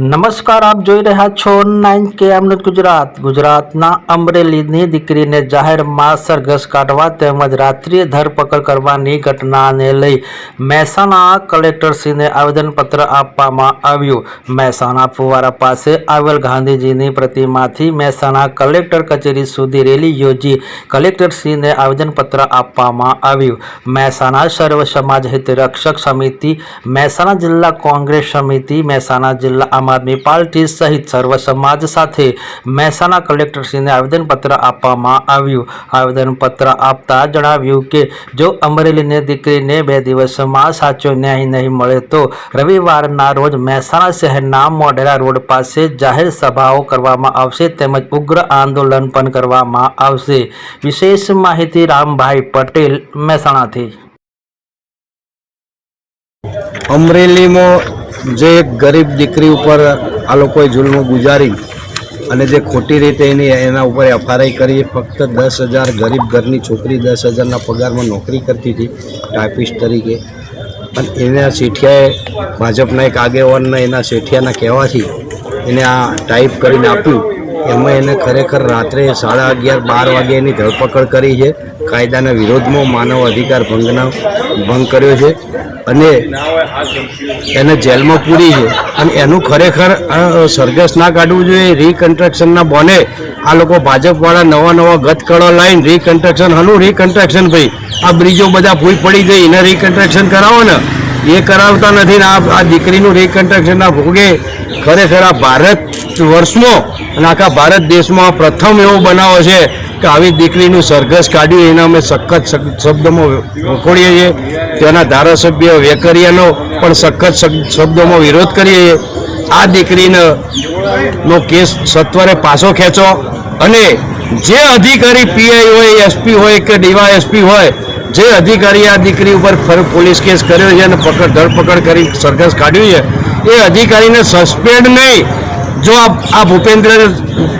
નમસ્કાર, આપ જોઈ રહ્યા છો નાઇન કે અમૃત ગુજરાત. ગુજરાતના અમરેલીની દીકરીને જાહેરમાં સરઘસ કાઢવા તેમજ રાત્રિએ ધરપકડ કરવાની ઘટનાને લઈ મહેસાણા કલેક્ટરશ્રીને આવેદનપત્ર આપવામાં આવ્યું. મહેસાણા ફુવારા પાસે આવેલ ગાંધીજીની પ્રતિમાથી મહેસાણા કલેક્ટર કચેરી સુધી રેલી યોજી કલેક્ટરશ્રીને આવેદનપત્ર આપવામાં આવ્યું. મહેસાણા સર્વ સમાજ હિત રક્ષક સમિતિ, મહેસાણા જિલ્લા કોંગ્રેસ સમિતિ, મહેસાણા જિલ્લા આદમી પાર્ટી સહિત સર્વ સમાજ સાથે મહેસાણા કલેક્ટરશ્રીને આવેદનપત્ર આપવામાં આવ્યું. આવેદનપત્ર આપતા જણાવ્યું કે, જો અમરેલીની દીકરીને બે દિવસમાં સાચો ન્યાય નહીં મળે તો રવિવારના રોજ મહેસાણા શહેરના મોઢેરા રોડ પાસે જાહેર સભાઓ કરવામાં આવશે તેમજ ઉગ્ર આંદોલન પણ કરવામાં આવશે. વિશેષ માહિતી રામભાઈ પટેલ, મહેસાણાથી. અમરેલીમાં જે એક ગરીબ દીકરી ઉપર આ લોકોએ જુલ્મ ગુજારી અને જે ખોટી રીતે એની એના ઉપર એફઆરઆઈ કરી ફક્ત દસ હજાર ગરીબ ઘરની છોકરી દસ હજારના પગારમાં નોકરી કરતી હતી ટાઈપિસ્ટ તરીકે. અને એના શેઠિયાએ ભાજપના એક આગેવાનના એના શેઠિયાના કહેવાથી એને આ ટાઈપ કરીને આપ્યું. એમાં એને ખરેખર રાત્રે સાડા અગિયાર, બાર વાગે એની ધરપકડ કરી છે. કાયદાના વિરોધમાં માનવ અધિકાર ભંગના ભંગ કર્યો છે અને એને જેલમાં પૂરી છે. અને એનું ખરેખર સરઘસ ના કાઢવું જોઈએ. રીકન્સ્ટ્રક્શનના બોને આ લોકો ભાજપવાળા નવા નવા ગતકળો લાઈન રીકન્સ્ટ્રક્શન હનું રીકન્સ્ટ્રક્શન ભાઈ. આ બ્રિજો બધા ભૂલ પડી ગઈ. એને રીકન્સ્ટ્રક્શન કરાવો ને. એ કરાવતા નથી ને આ દીકરીનું રિકન્સ્ટ્રક્શનના ભોગે ખરેખર આ ભારત વર્ષમાં અને આખા ભારત દેશમાં પ્રથમ એવો બનાવો છે કે આવી દીકરીનું સરઘસ કાઢ્યું, એના અમે સખત શબ્દોમાં વખોડીએ છીએ. તેના ધારાસભ્ય વેકરિયાનો પણ સખત શબ્દોમાં વિરોધ કરીએ છીએ. આ દીકરીનો કેસ સત્વરે પાછો ખેંચો અને જે અધિકારી પીઆઈ હોય એસપી હોય કે ડીવાયએસપી હોય જે અધિકારી આ દીકરી ઉપર પોલીસ કેસ કર્યો છે અને પકડ, ધરપકડ કરી સરઘસ કાઢ્યું છે, એ અધિકારીને સસ્પેન્ડ નહીં. જો આ ભૂપેન્દ્ર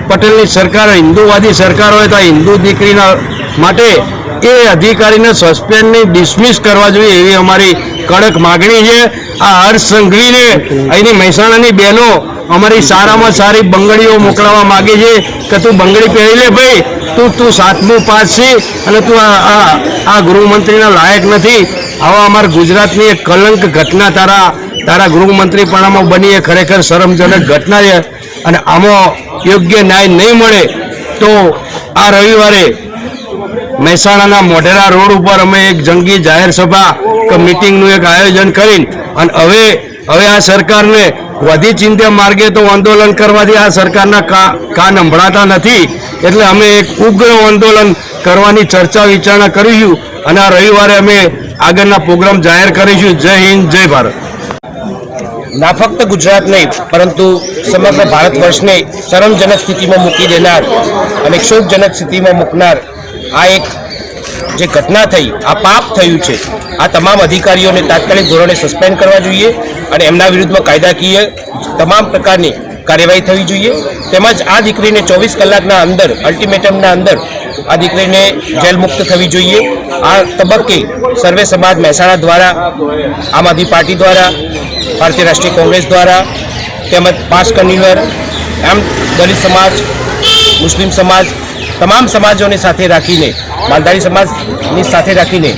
પટેલની સરકાર હિન્દુવાદી સરકાર હોય તો આ હિન્દુ દીકરીના માટે એ અધિકારીને સસ્પેન્ડ નહીં ડિસમિસ કરવા જોઈએ એવી અમારી કડક માગણી છે. આ હર્ષ સંઘવીને અહીંની મહેસાણાની બહેનો અમારી સારામાં સારી બંગડીઓ મોકલાવવા માગે છે કે તું બંગડી પહેરી લે ભાઈ. તું તું સાતમું પાસ છે અને તું આ આ ગૃહમંત્રીના લાયક નથી. આવા અમારા ગુજરાતની એક કલંક ઘટના તારા તારા ગૃહમંત્રીપણામાં બની એ ખરેખર શરમજનક ઘટના છે. અને આમાં યોગ્ય ન્યાય નહીં મળે તો આ રવિવારે મહેસાણાના મોઢેરા રોડ ઉપર અમે એક જંગી જાહેર સભા કે મિટિંગનું એક આયોજન કરીને અને હવે હવે આ સરકારને વધી ચિંત્યા માર્ગે તો આંદોલન કરવાથી આ સરકારના કાન સંભળાતા નથી. એટલે અમે એક ઉગ્ર આંદોલન કરવાની ચર્ચા વિચારણા કરીશું અને આ રવિવારે અમે આગળના પ્રોગ્રામ જાહેર કરીશું. જય હિન્દ, જય ભારત. ના, ફક્ત ગુજરાત નહીં, પરંતુ સમગ્ર ભારત વર્ષને શરમજનક સ્થિતિમાં મૂકી દેનાર અને ક્ષોભજનક સ્થિતિમાં મૂકનાર આ એક જે ઘટના થઈ, આ પાપ થયું છે, આ તમામ અધિકારીઓને તાત્કાલિક ધોરણે સસ્પેન્ડ કરવા જોઈએ અને એમના વિરુદ્ધમાં કાયદાકીય તમામ પ્રકારની કાર્યવાહી થવી જોઈએ. તેમજ આ દીકરીને ચોવીસ કલાકના અંદર અલ્ટિમેટમના અંદર આ દીકરીને જેલ મુક્ત થવી જોઈએ. આ તબક્કે સર્વે સમાજ મહેસાણા દ્વારા, આમ આદમી પાર્ટી દ્વારા, ભારતીય રાષ્ટ્રીય કોંગ્રેસ દ્વારા, તેમજ પાસ કન્વીનર એમ દલિત સમાજ, મુસ્લિમ સમાજ તમામ સમાજોને સાથે રાખીને માલધારી સમાજની સાથે રાખીને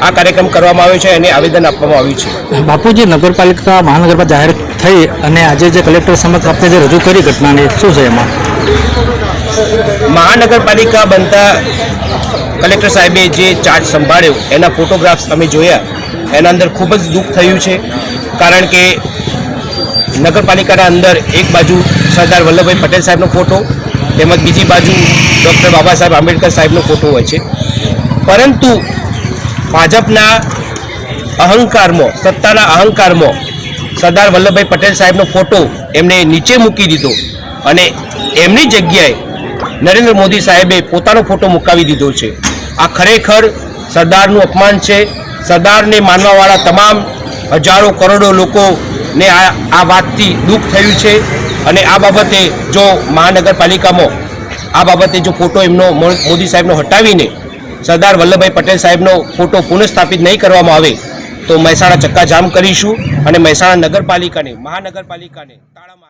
આ કાર્યક્રમ કરવામાં આવ્યો છે અને આવેદન આપવામાં આવ્યું છે. બાપુજી નગરપાલિકા મહાનગરમાં જાહેર થઈ અને આજે જે કલેક્ટર સમક્ષ આપણે જે રજૂ કરી ઘટનાને શું છે એમાં? મહાનગરપાલિકા બનતા કલેક્ટર સાહેબે જે ચાર્જ સંભાળ્યો એના ફોટોગ્રાફ્સ અમે જોયા એના અંદર ખૂબ જ દુઃખ થયું છે કારણ કે નગરપાલિકાના અંદર એક બાજુ સરદાર વલ્લભભાઈ પટેલ સાહેબનો ફોટો તેમજ બીજી બાજુ ડૉક્ટર બાબા સાહેબ આંબેડકર સાહેબનો ફોટો હોય છે. પરંતુ ભાજપના અહંકારમાં, સત્તાના અહંકારમાં સરદાર વલ્લભભાઈ પટેલ સાહેબનો ફોટો એમને નીચે મૂકી દીધો અને એમની જગ્યાએ નરેન્દ્ર મોદી સાહેબે પોતાનો ફોટો મુકાવી દીધો છે. આ ખરેખર સરદારનું અપમાન છે. સરદારને માનવાવાળા તમામ હજારો કરોડો લોકોને આ આ વાતથી દુઃખ થયું છે. અને આ બાબતે જો મહાનગરપાલિકામાં આ બાબતે જો ફોટો એમનો મોદી સાહેબનો હટાવીને સરદાર વલ્લભભાઈ પટેલ સાહેબનો ફોટો પુનઃસ્થાપિત નહીં કરવામાં આવે, તો મહેસાણા ચક્કાજામ કરીશું અને મહેસાણા નગરપાલિકાને, મહાનગરપાલિકાને તાળા મારી છે